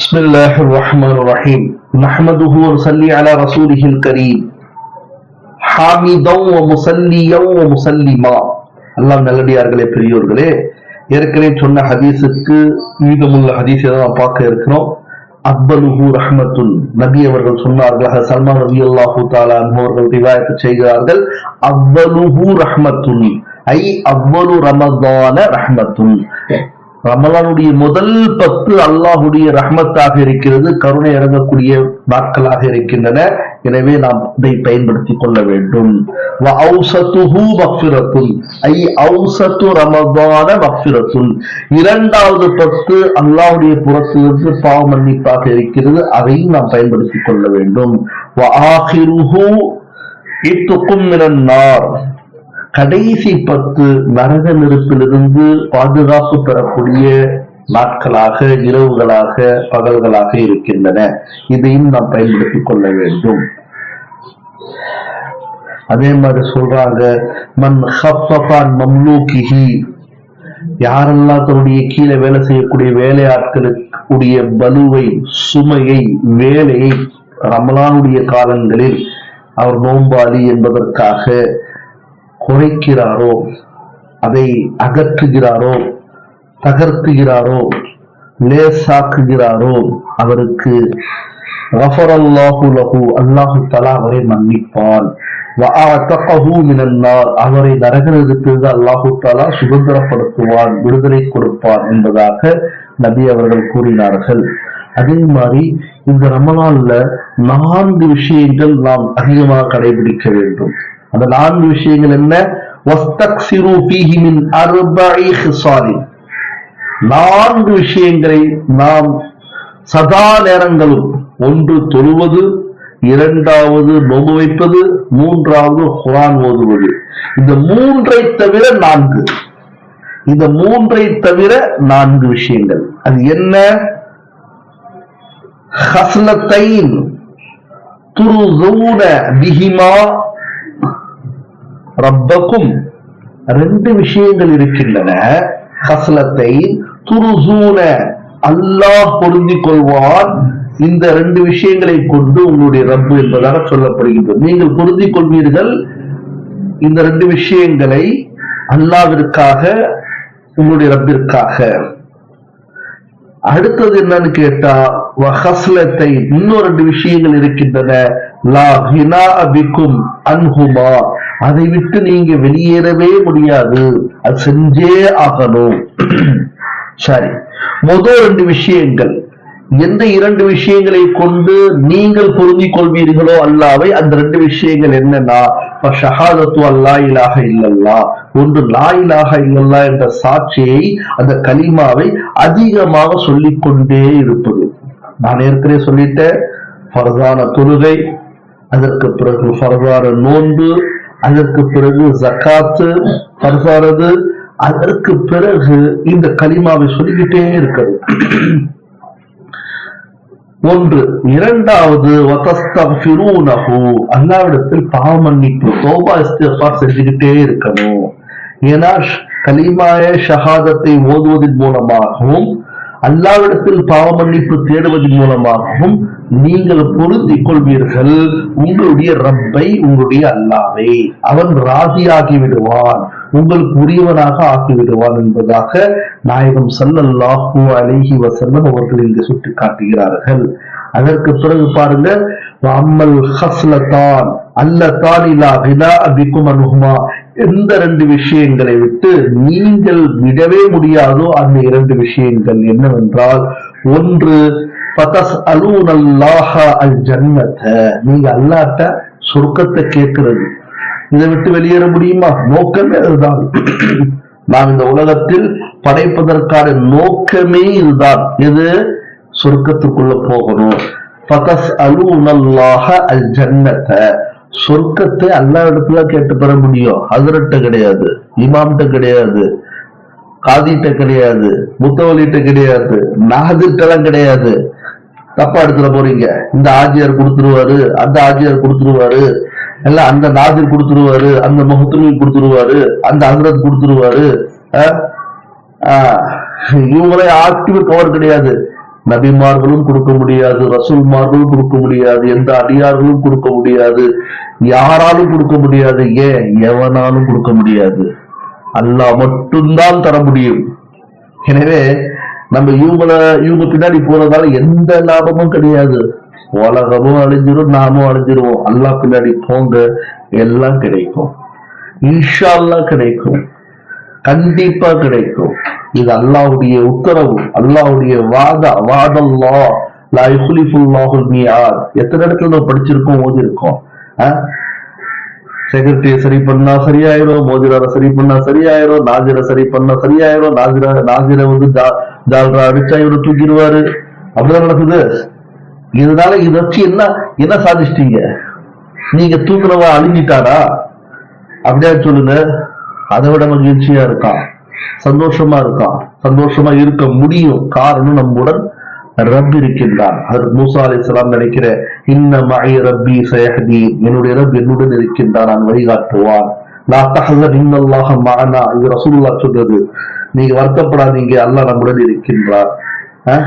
بسم الله الرحمن الرحيم نحمده ونصلي على رسوله الكريم حامدا ومصليا ومسلما அல்லாஹ் நல்லடியார்களே பெரியோர்களே ஏற்கனவே சொன்ன ஹதீஸுக்கு மீதமுள்ள ஹதீஸை தான் நாம் பார்க்க இருக்கிறோம் அக்பலுஹு ரஹ்மத்துன் நபி அவர்கள் சொன்னார்கள் ஹதரத் சல்மான் ரவி அல்லாஹூ தாலா அவர்கள் ரிவாயத்து செய்கிறார்கள் அவ்வலுஹு ரஹ்மத்துன் ஐ அவ்வலு ரமதான ரஹ்மத்துன் ரமலானுடைய முதல் பத்து அல்லாஹுடைய ரஹமத்தாக இருக்கிறது கருணை இறங்கக்கூடிய நாட்களாக இருக்கின்றன. எனவே நாம் இதை பயன்படுத்திக் கொள்ள வேண்டும். இரண்டாவது பத்து அல்லாவுடைய புறத்திலிருந்து பாவ மன்னிப்பாக இருக்கிறது. அதையும் நாம் பயன்படுத்திக் கொள்ள வேண்டும். கடைசி பத்து நரக நெருப்பிலிருந்து பாதுகாப்பு பெறக்கூடிய நாட்களாக இரவுகளாக பகல்களாக இருக்கின்றன. இதையும் நாம் பயன்படுத்திக் கொள்ள வேண்டும். அதே மாதிரி சொல்றாங்க மன் ஹஃபஃபான் மம்லூக்கிஹி. யாரெல்லாம் தன்னுடைய கீழே வேலை செய்யக்கூடிய வேலையாட்களுடைய பலுவை சுமையை வேலையை ரமலானுடைய காலங்களில் அவர் நோம்பாளி என்பதற்காக குறைக்கிறாரோ அதை அகற்றுகிறாரோ தகர்த்துகிறாரோ லேசாக்குகிறாரோ அவருக்கு அல்லாஹு தலா அவரை மன்னிப்பான். அவரை நரகத்திலிருந்து அல்லாஹு தலா சுதந்திரப்படுத்துவான் விடுதலை கொடுப்பான் என்பதாக நபி அவர்கள் கூறினார்கள். அதே மாதிரி இந்த ரமலான்ல நான்கு விஷயங்கள் நாம் அதிகமாக கடைபிடிக்க வேண்டும். அந்த நான்கு விஷயங்கள் என்ன? நான்கு விஷயங்களை நாம் சதா நேரங்களும் ஒன்று தொழுவது இரண்டாவது நோம்பு வைப்பது மூன்றாவது குரான் ஓதுவது. இந்த மூன்றை தவிர நான்கு. இந்த மூன்றை தவிர நான்கு விஷயங்கள். அது என்ன? ஹஸ்லத்தைன் துருசூன பிஹிமா ரப்பக்கும் ரெண்டு விஷயங்கள் இருக்கின்றன. ஹஸ்லத்தை துருசூன அல்லாஹ் பொருந்திக் கொள்வான். இந்த ரெண்டு விஷயங்களை கொண்டு உங்களுடைய ரப்பு என்பதாக சொல்லப்படுகின்றது. நீங்கள் பொருந்திக் கொள்வீர்கள். இந்த ரெண்டு விஷயங்களை அல்லாவிற்காக உங்களுடைய ரப்பிற்காக. அடுத்தது என்னன்னு கேட்டா ஹஸ்லத்தை இன்னும் ரெண்டு விஷயங்கள் இருக்கின்றன. லா ஹினா அபிக்கும் அன்ஹுமா. அதை விட்டு நீங்க வெளியேறவே முடியாது. அது செஞ்சே ஆகணும். சரி. முதல் ரெண்டு விஷயங்கள். எந்த இரண்டு விஷயங்களை கொண்டு நீங்கள் பொருந்திக் கொள்வீர்களோ அல்லாவை அந்த ரெண்டு விஷயங்கள் என்னன்னா ஷஹாதத்து அல்லா இலாக இல்லல்லா ஒன்று லா இலாக இல்லல்லா என்ற சாட்சியை அந்த கலிமாவை அதிகமாக சொல்லிக் கொண்டே இருப்பது. நான் ஏற்கனவே சொல்லிட்டேன் ஃபர்தான தொழுகை அதற்கு பிறகு ஃபர்தான நோன்பு அதற்கு பிறகு ஜக்காத்து பர்சானது அதற்கு பிறகு இந்த கலிமாவை சொல்லிக்கிட்டே இருக்கிறது. ஒன்று இரண்டாவது அல்லாவிடத்தில் பாவ மன்னிப்பு தோபா இஸ்திஃபார் செஞ்சுக்கிட்டே இருக்கணும். ஏன்னா கலிமாய ஷஹாதத்தை ஓதுவதன் மூலமாகவும் அல்லாவிடத்தில் பாவ மன்னிப்பு தேடுவதன் மூலமாகவும் நீங்கள் பொருந்தி கொள்வீர்கள். உங்களுடைய ரப்பை உங்களுடைய அல்லாவை. அவன் ராசியாகி விடுவான். உங்களுக்கு உரியவனாக ஆக்கி விடுவான் என்பதாக நாயகம் சல்லல்லாஹூ அலிஹி வசல்லம் அவர்கள் இங்கு சுட்டி காட்டுகிறார்கள் அதற்கு பிறகு பாருங்க அம்மல் ஹஸ்லத்தான் அல்லத்தான் இலா விலா அபிக்கும் அனுகுமா எந்த ரெண்டு விஷயங்களை விட்டு நீங்கள் விடவே முடியாதோ அந்த இரண்டு விஷயங்கள் என்னவென்றால் ஒன்று பதஸ் அலூனல்லாஹ அல் ஜன்னத நீங்க அல்லாட்ட சொர்க்கத்தை கேட்கிறது. இதை விட்டு வெளியேற முடியுமா? நோக்கமே அதுதான். நாம் இந்த உலகத்தில் படைப்பதற்கான நோக்கமே இதுதான். எது? சொர்க்கத்துக்குள்ள போகணும். அல் ஜன்னத சொர்க்கத்தை அல்லா இடத்துல கேட்டு பெற முடியும். ஹசரட்ட கிடையாது இமாம்கிட்ட கிடையாது காதிட்ட கிடையாது முத்தவலிட்ட கிடையாது நகதிட்டெல்லாம் கிடையாது. தப்பா எடுத்துல போறீங்க. இந்த ஆஜியார் கொடுத்துருவாரு அந்த ஆஜியார் கொடுத்துருவாரு எல்லாம் அந்த நாதிர் கொடுத்துருவாரு அந்த முகத்துமி கொடுத்துருவாரு அந்த ஹசரத் கொடுத்துருவாரு இவங்களே ஆக்டிவ் கவர் கிடையாது. நபிமார்களும் கொடுக்க முடியாது ரசூல்மார்களும் கொடுக்க முடியாது எந்த அடியார்களும் கொடுக்க முடியாது யாராலும் கொடுக்க முடியாது ஏன்? எவனாலும் கொடுக்க முடியாது. அல்லாஹ் மட்டும்தான் தர முடியும். எனவே நம்ம இவங்கள இவங்க பின்னாடி போறதால எந்த லாபமும் கிடையாது. உலகமும் அழிஞ்சிரும் நாமும் அழிஞ்சிருவோம். அல்லாஹ் பின்னாடி போங்க எல்லாம் கிடைக்கும். இன்ஷால்லாம் கிடைக்கும். கண்டிப்பா கிடைக்கும். இது அல்லாவுடைய உத்தரவு அல்லாவுடைய வாதா வாதல்லா லா மியாத் எத்தனை இடத்துல நம்ம படிச்சிருக்கோம் ஓதி இருக்கோம் செக்ரட்டரிய சரி பண்ணா சரியாயிரும் மோதிரார சரி பண்ணா சரியாயிரும் நாஜிரை சரி பண்ணா சரியாயிரும் நாஜிரா நாஜிரை வந்து ஜா- ஜால்ரா அடிச்சா இவரு தூக்கிடுவாரு. அப்படிதான் நடக்குது? இதனால இதை வச்சு என்ன என்ன சாதிச்சிட்டீங்க? நீங்க தூக்குறவா அழிஞ்சிட்டாரா அப்படியா சொல்லுங்க. அதை விட மகிழ்ச்சியா இருக்கான். சந்தோஷமா இருக்கான் சந்தோஷமா இருக்க முடியும். காரணம் நம்முடன் ரப் இருக்கின்றான். அதற்கு மூசா அலி இஸ்லாம் நினைக்கிற இன்ன மழை ரப்பி சயஹதி. என்னுடைய ரப் என்னுடன் இருக்கின்றான். நான் வழிகாட்டுவான். லா தஹசன் இன்னல்லாக மஅனா. இது ரசூல்லா சொல்றது நீங்க வருத்தப்படாதீங்க. அல்லாஹ் நம்முடன் இருக்கின்றார் அஹ்?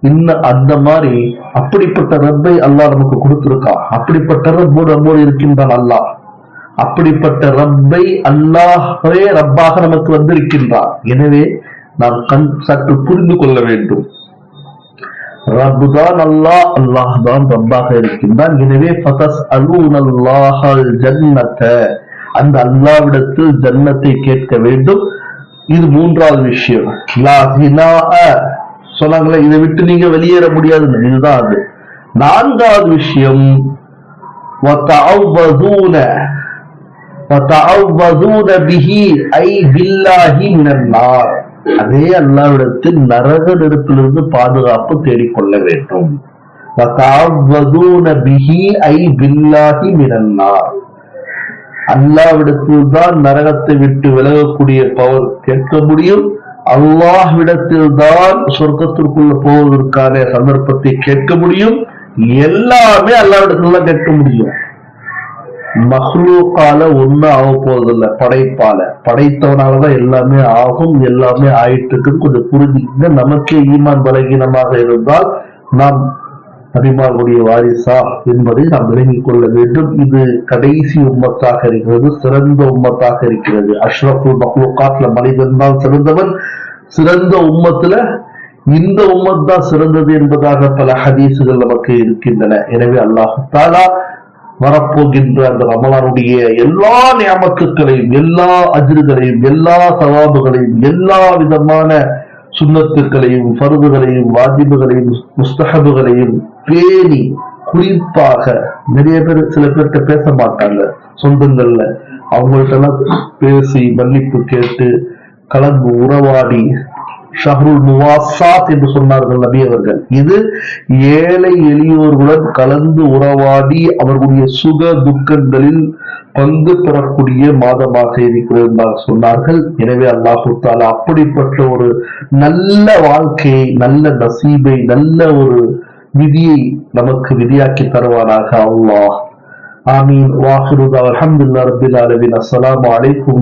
இன்னும் அந்த மாதிரி அப்படிப்பட்ட ரப்பை அல்லாஹ் நமக்கு கொடுத்திருக்கா? அப்படிப்பட்ட ரப்போடு நம்மோடு இருக்கின்றான் அல்லாஹ். அப்படிப்பட்ட ரப்பை அல்லாஹே ரப்பாக நமக்கு வந்திருக்கின்றான் எனவே நாம் கண் சற்று புரிந்து கொள்ள வேண்டும். ரப்பு தான் அல்லாஹ் அல்லாஹ் தான் ரப்பாக இருக்கின்றான். எனவே ஃபதஸ் அல்லாஹல் ஜன்னத அந்த அல்லாவிடத்தில் ஜன்னத்தை கேட்க வேண்டும். இது மூன்றாவது விஷயம். லா சொன்னாங்களே இதை விட்டு நீங்க வெளியேற முடியாது இதுதான் அது. நான்காவது விஷயம். அதே அல்லாவிடத்தில் நரக நெருப்பிலிருந்து பாதுகாப்பு தேடிக்கொள்ள வேண்டும். அல்லாவிடத்தில் தான் நரகத்தை விட்டு விலகக்கூடிய பவர் கேட்க முடியும். அல்லாஹ்விடத்தில் தான் சொர்க்கத்திற்குள்ள போவதற்கான சந்தர்ப்பத்தை கேட்க முடியும். எல்லாமே அல்லாவிடத்துல கேட்க முடியும். மஹ்லூக்கால ஒண்ணு ஆக போறதில்ல படைப்பால. படைத்தவனாலதான் எல்லாமே ஆகும் எல்லாமே ஆயிட்டு இருக்குன்னு கொஞ்சம் புரிஞ்சுக்கிங்க. நமக்கே ஈமான் பலகீனமாக இருந்தால் நாம் நபிமார்களுடைய வாரிசா என்பதை நாம் விளங்கிக் கொள்ள வேண்டும். இது கடைசி உம்மத்தாக இருக்கிறது சிறந்த உம்மத்தாக இருக்கிறது. அஷ்ரஃபுல் மஹ்லூக்காட்ல மனிதன் தான் சிறந்தவன். சிறந்த உம்மத்துல இந்த உம்மத் தான் சிறந்தது என்பதாக பல ஹதீசுகள் நமக்கு இருக்கின்றன. எனவே அல்லாஹ் தாலா வரப்போகின்ற அந்த ரமலானுடைய எல்லா நியமத்துக்களையும் எல்லா அஜ்ருகளையும் எல்லா சவாபுகளையும் எல்லா விதமான சுண்ணத்துக்களையும் ஃபர்துகளையும் வாஜிபுகளையும் முஸ்தகபுகளையும் பேணி குறிப்பாக நிறைய பேர் சில பேர்கிட்ட பேச மாட்டாங்க சொந்தங்கள்ல. அவங்கள்ட்ட எல்லாம் பேசி மன்னிப்பு கேட்டு கலந்து உறவாடி ஷஹ்ருல் முவாசாத் என்று சொன்னார்கள் நபி அவர்கள். இது ஏழை எளியோர்களுடன் கலந்து உறவாடி அவர்களுடைய சுக துக்கங்களில் பங்கு பெறக்கூடிய மாதமாக இருக்கிறது என்றால் சொன்னார்கள். எனவே அல்லாஹு தாலா அப்படிப்பட்ட ஒரு நல்ல வாழ்க்கையை நல்ல நசீபை நல்ல ஒரு விதியை நமக்கு விதியாக்கி தருவானாக அல்லாஹ். ஆமீன். வாஹிருதா. அல்ஹம்துலில்லாஹி ரப்பில் ஆலமீன். அஸ்ஸலாமு அலைக்கும்